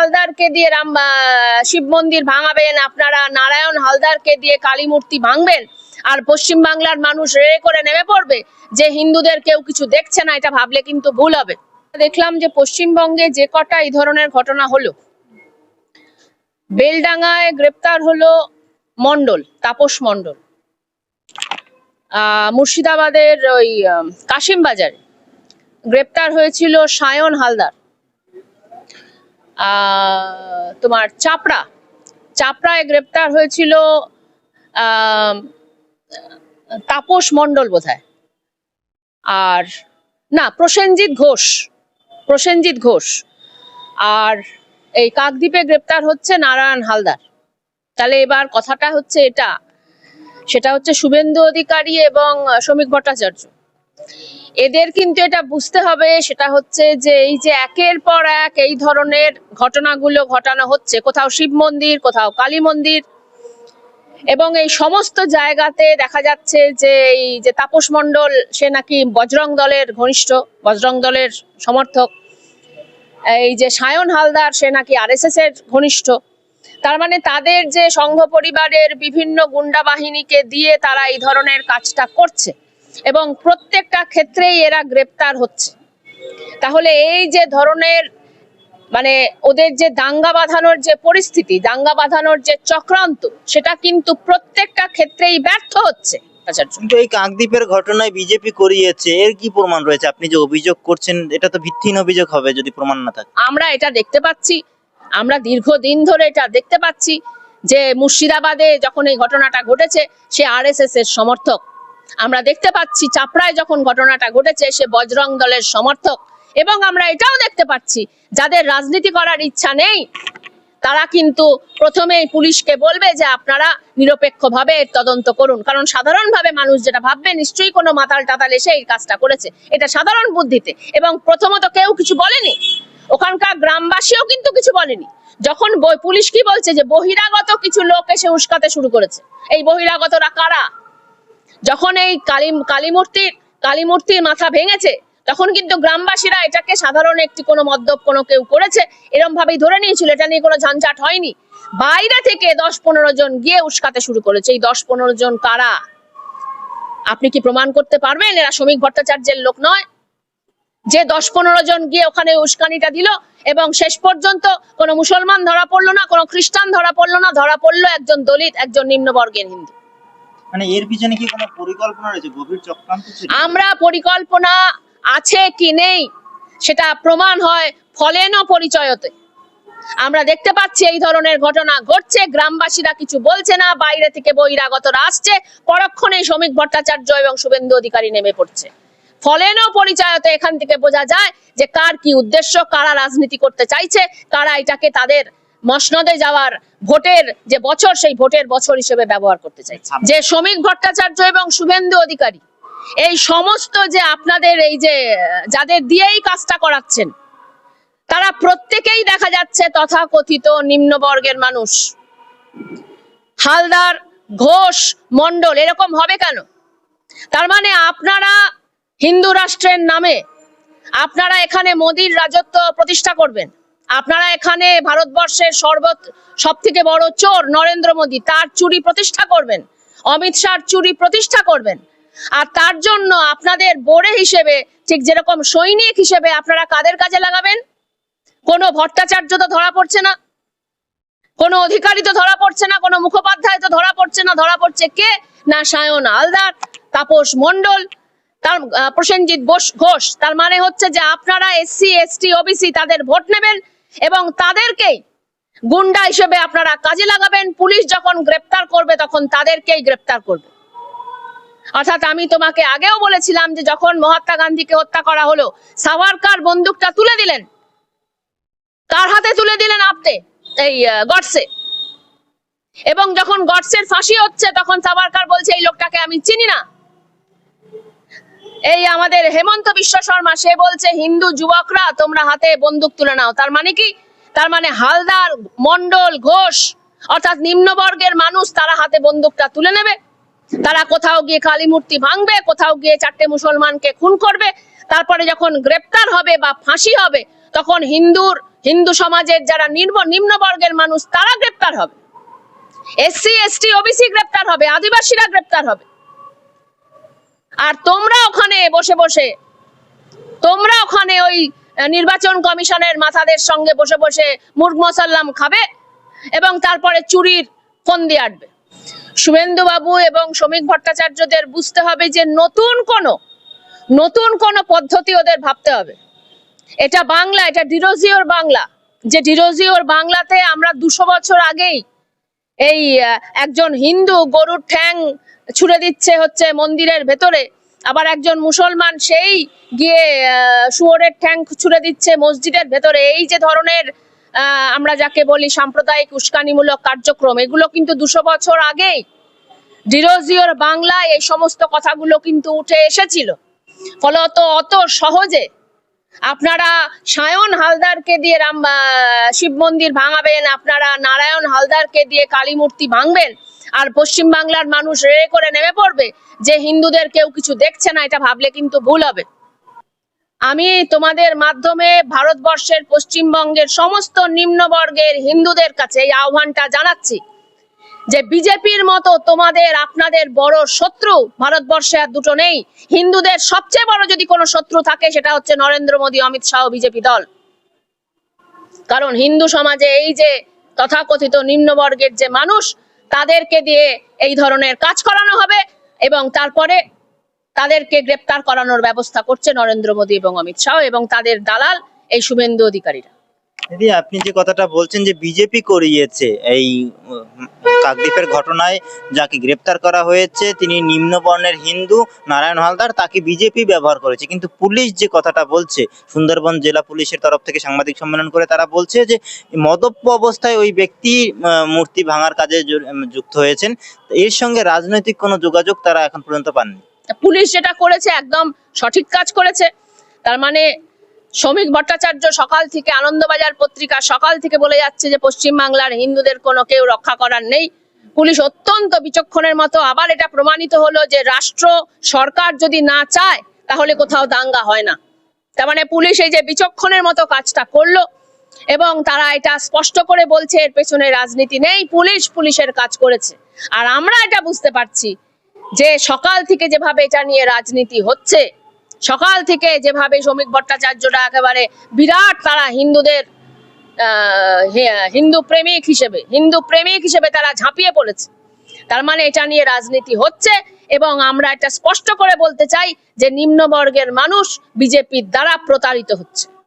হালদারকে দিয়ে রাম শিব মন্দির ভাঙাবেন, আপনারা নারায়ণ হালদারকে দিয়ে কালী মূর্তি ভাঙবেন, আর পশ্চিম বাংলার মানুষ রে করে নেমে পড়বে, যে হিন্দুদের কেউ কিছু দেখছে না, এটা ভাবলে কিন্তু ভুল হবে। দেখলাম যে পশ্চিমবঙ্গে যে কটা এই ধরনের ঘটনা হলো। বেলডাঙ্গায় গ্রেপ্তার হলো মন্ডল তাপস মন্ডল মুর্শিদাবাদের ওই কাশিম বাজারে গ্রেপ্তার হয়েছিল সায়ন হালদার। তোমার চাপড়া। চাপড়ায় গ্রেপ্তার হয়েছিল তাপস মণ্ডল বোধহয়। আর, না, প্রসেনজিৎ ঘোষ প্রসেনজিৎ ঘোষ। আর এই কাকদ্বীপে গ্রেপ্তার হচ্ছে নারায়ণ হালদার। তাহলে এবার কথাটা হচ্ছে এটা। সেটা হচ্ছে শুভেন্দু অধিকারী এবং শ্রমিক ভট্টাচার্য। এদের কিন্তু এটা বুঝতে হবে, সেটা হচ্ছে যে এই যে একের পর এক এই ধরনের ঘটনাগুলো ঘটানো হচ্ছে, কোথাও শিব মন্দির, কোথাও কালী মন্দির, এবং এই সমস্ত জায়গাতে দেখা যাচ্ছে যে এই যে তাপস মণ্ডল, সে নাকি বজরং দলের ঘনিষ্ঠ, বজরং দলের সমর্থক, এই যে সায়ন হালদার, সে নাকি আরএসএস এর ঘনিষ্ঠ। তার মানে তাদের যে সংঘ পরিবারের বিভিন্ন গুন্ডা বাহিনীকে দিয়ে তারা এই ধরনের কাজটা করছে। এবং প্রত্যেকটা ক্ষেত্রেই এরা গ্রেপ্তার হচ্ছে। তাহলে এই যে ধরনের মানে ওদের যে দাঙ্গা বাঁধানোর যে পরিস্থিতি দাঙ্গা বাঁধানোর যে চক্রান্ত সেটা কিন্তু প্রত্যেকটা ক্ষেত্রেই ব্যর্থ হচ্ছে আচার্য। কিন্তু এই কাকদ্বীপের ঘটনায় বিজেপি করিয়েছে এর কি প্রমাণ রয়েছে? আপনি যে অভিযোগ করছেন এটা তো ভিত্তিহীন অভিযোগ হবে যদি প্রমাণ না থাকে। আমরা এটা দেখতে পাচ্ছি আমরা দীর্ঘদিন ধরে এটা দেখতে পাচ্ছি যে মুর্শিদাবাদে যখন এই ঘটনাটা ঘটেছে সে আরএসএস এর সমর্থক আমরা দেখতে পাচ্ছি চাপড়ায় যখন ঘটনাটা ঘটেছে, সে বজরং দলের সমর্থক। এবং আমরা এটাও দেখতে পাচ্ছি, যাদের রাজনীতি করার ইচ্ছা নেই, তারা কিন্তু প্রথমেই পুলিশকে বলবে যে আপনারা নিরপেক্ষভাবে তদন্ত করুন। কারণ সাধারণভাবে মানুষ যেটা ভাববে, নিশ্চয়ই কোনো মাতাল টাতাল এসে এই কাজটা করেছে। এটা সাধারণ বুদ্ধিতে। এবং প্রথমত কেউ কিছু বলেনি। ওখানকার গ্রামবাসীও কিন্তু কিছু বলেনি। যখন পুলিশ কি বলছে যে বহিরাগত কিছু লোক এসে উস্কাতে শুরু করেছে। এই বহিরাগতরা কারা? যখন এই কালী কালী মূর্তির কালী মূর্তির মাথা ভেঙেছে, তখন কিন্তু গ্রামবাসীরা এটাকে সাধারণ একটি কোনো মদ্যপ কোনো কেউ করেছে, এরম ভাবেই ধরে নিয়েছিল। এটা নিয়ে কোনো ঝঞ্ঝাট হয়নি। বাইরে থেকে দশ পনেরো জন গিয়ে উস্কাতে শুরু করেছে। এই দশ পনেরো জন কারা? আপনি কি প্রমাণ করতে পারবেন? এরা শ্রমিক ভট্টাচার্যের লোক নয়। যে দশ পনেরো জন গিয়ে ওখানে উস্কানিটা দিল এবং শেষ পর্যন্ত কোনো মুসলমান ধরা পড়ল না, কোনো খ্রিস্টান ধরা পড়ল না, ধরা পড়ল একজন দলিত, একজন নিম্নবর্গের হিন্দু। মানে এর পিছনে কি কোনো পরিকল্পনা রয়েছে? গভীর চক্রান্ত আমরা পরিকল্পনা আছে কি নেই, সেটা প্রমাণ হয় ফলেন পরিচয়তে। আমরা দেখতে পাচ্ছি এই ধরনের ঘটনা ঘটছে, গ্রামবাসীরা কিছু বলছে না, বাইরে থেকে বহিরাগতরা আসছে, পরক্ষণে শ্রমিক ভট্টাচার্য এবং শুভেন্দু অধিকারী নেমে পড়ছে। ফলেন পরিচয়তে এখান থেকে বোঝা যায় যে কার কি উদ্দেশ্য, কারা রাজনীতি করতে চাইছে, কারা এটাকে তাদের মসনদে যাওয়ার ভোটের যে বছর, সেই ভোটের বছর হিসেবে ব্যবহার করতে চাইছে। যে শ্রমিক ভট্টাচার্য এবং শুভেন্দু অধিকারী, এই সমস্ত যে আপনাদের এই যে, যাদের দিয়েই কাজটা করাচ্ছেন, তারা প্রত্যেকেই দেখা যাচ্ছে তথাকথিত নিম্নবর্গের মানুষ। হালদার ঘোষ মন্ডল এরকম হবে কেন? তার মানে আপনারা হিন্দু রাষ্ট্রের নামে, আপনারা এখানে মোদির রাজত্ব প্রতিষ্ঠা করবেন। আপনারা এখানে ভারতবর্ষের সর্বত সব থেকে বড় চোর নরেন্দ্র মোদী, তার চুরি প্রতিষ্ঠা করবেন। অমিত শাহর চুরি প্রতিষ্ঠা করবেন। আর তার জন্য আপনাদের বোড়ে হিসেবে, ঠিক যেরকম সৈনিক হিসেবে আপনারা কাদের কাজে লাগাবেন? কোনো ভট্টাচার্য তো ধরা পড়ছে না। কোনো অধিকারী তো ধরা পড়ছে না, কোনো মুখোপাধ্যায় তো ধরা পড়ছে না। ধরা পড়ছে কে? না সায়ন আলদার তাপস মণ্ডল, তার প্রসেনজিৎ ঘোষ। তার মানে হচ্ছে যে আপনারা এসসি, এসটি, ওবিসি তাদের ভোট নেবেন। এবং তাদেরকেই গুন্ডা হিসেবে আপনারা কাজে লাগাবেন। পুলিশ যখন গ্রেপ্তার করবে, তখন তাদেরকেই গ্রেপ্তার করবে। অর্থাৎ আমি তোমাকে আগেও বলেছিলাম যে যখন মহাত্মা গান্ধীকে হত্যা করা হলো সাভারকার বন্দুকটা তুলে দিলেন? কার হাতে তুলে দিলেন আপনি? এই গডসে। এবং যখন গডসের ফাঁসি হচ্ছে, তখন সাভারকার বলছে, এই লোকটাকে আমি চিনি না। এই আমাদের হেমন্ত বিশ্ব শর্মা, সে বলছে, হিন্দু যুবকরা, তোমরা হাতে বন্দুক তুলে নাও। তার মানে কি? তার মানে হালদার মন্ডল ঘোষ, অর্থাৎ নিম্নবর্গের মানুষ, তারা হাতে বন্দুকটা তুলে নেবে। তারা কোথাও গিয়ে কালী মূর্তি ভাঙবে, কোথাও গিয়ে চারটে মুসলমানকে খুন করবে। তারপরে যখন গ্রেপ্তার হবে বা ফাঁসি হবে, তখন হিন্দুর, হিন্দু সমাজের যারা নিম্ন নিম্নবর্গের মানুষ, তারা গ্রেপ্তার হবে। এসসি, এসটি, ওবিসি গ্রেপ্তার হবে, আদিবাসীরা গ্রেপ্তার হবে। আর তোমরা ওখানে বসে বসে, তোমরা ওখানে ওই নির্বাচন কমিশনের মাথাদের সঙ্গে বসে বসে মুরগ মসাল্লাম খাবে এবং তারপরে চুরির ফন্দি আটবে। শুভেন্দু বাবু এবং শ্রমিক ভট্টাচার্যদের বুঝতে হবে যে নতুন কোনো নতুন কোনো পদ্ধতি ওদের ভাবতে হবে। এটা বাংলা, এটা ডিরোজিওর বাংলা। যে ডিরোজিওর বাংলাতে আমরা দুশো বছর আগেই এই একজন হিন্দু গরুর ঠ্যাং ছুড়ে দিচ্ছে হচ্ছে মন্দিরের ভেতরে। আবার একজন মুসলমান সেই গিয়ে শুয়োরের ঠ্যাং ছুড়ে দিচ্ছে মসজিদের ভেতরে। এই যে ধরনের আমরা যাকে বলি সাম্প্রদায়িক উস্কানিমূলক কার্যক্রম, এগুলো কিন্তু দুশো বছর আগেই ডিরোজিওর বাংলায় এই সমস্ত কথাগুলো কিন্তু উঠে এসেছিল। ফলত অত সহজে আপনারা সায়ন হালদারকে দিয়ে রাম শিব মন্দির ভাঙাবেন, আপনারা নারায়ণ হালদারকে দিয়ে কালী মূর্তি ভাঙবেন আর পশ্চিম বাংলার মানুষ রে করে নেমে পড়বে যে হিন্দুদের কেউ কিছু দেখছে না, এটা ভাবলে কিন্তু ভুল হবে। আমি তোমাদের মাধ্যমে ভারতবর্ষের পশ্চিমবঙ্গের সমস্ত নিম্নবর্গের হিন্দুদের কাছে এই আহ্বানটা জানাচ্ছি যে বিজেপির মতো তোমাদের, আপনাদের বড় শত্রু ভারতবর্ষে আর দুটো নেই। হিন্দুদের সবচেয়ে বড় যদি কোনো শত্রু থাকে, সেটা হচ্ছে নরেন্দ্র মোদী, অমিত শাহ, বিজেপি দল। কারণ হিন্দু সমাজে এই যে তথাকথিত নিম্নবর্গের যে মানুষ তাদেরকে দিয়ে এই ধরনের কাজ করানো হবে এবং তারপরে তাদেরকে গ্রেপ্তার করানোর ব্যবস্থা করছে নরেন্দ্র মোদী এবং অমিত শাহ এবং তাদের দালাল এই শুভেন্দু অধিকারীরা। দিদি, আপনি যে কথাটা বলছেন যে বিজেপি করিয়েছে, এই কাকদ্বীপের ঘটনায় যাকে গ্রেপ্তার করা হয়েছে, তিনি নিম্নবর্ণের হিন্দু, নারায়ণ হালদার, তাকে বিজেপি ব্যবহার করেছে। কিন্তু পুলিশ যে কথাটা বলছে, সুন্দরবন জেলা পুলিশের তরফ থেকে সাংবাদিক সম্মেলন করে তারা বলছে যে মদপ্য অবস্থায় ওই ব্যক্তি মূর্তি ভাঙার কাজে যুক্ত হয়েছেন। এর সঙ্গে রাজনৈতিক কোনো যোগাযোগ তারা এখন পর্যন্ত পাননি। পুলিশ যেটা করেছে, একদম সঠিক কাজ করেছে। তার মানে শ্রমিক ভট্টাচার্য সকাল থেকে আনন্দবাজার পত্রিকা সকাল থেকে বলে যাচ্ছে যে পশ্চিম বাংলার হিন্দুদের কোনো কেউ রক্ষা করার নেই। পুলিশ অত্যন্ত বিচক্ষণের মতো আবার এটা প্রমাণিত হলো যে রাষ্ট্র সরকার যদি না চায়, তাহলে কোথাও দাঙ্গা হয় না। তার মানে পুলিশ এই যে বিচক্ষণের মতো কাজটা করল এবং তারা এটা স্পষ্ট করে বলছে, এর পেছনে রাজনীতি নেই, পুলিশ পুলিশের কাজ করেছে। আর আমরা এটা বুঝতে পারছি যে সকাল থেকে যেভাবে এটা নিয়ে রাজনীতি হচ্ছে সকাল থেকে যেভাবে শ্রমিক ভট্টাচার্যরা একেবারে বিরাট তারা হিন্দুদের হিন্দু প্রেমিক হিসেবে, হিন্দু প্রেমিক হিসেবে তারা ঝাঁপিয়ে পড়েছে। তার মানে এটা নিয়ে রাজনীতি হচ্ছে এবং আমরা এটা স্পষ্ট করে বলতে চাই যে নিম্নবর্গের মানুষ বিজেপির দ্বারা প্রতারিত হচ্ছে।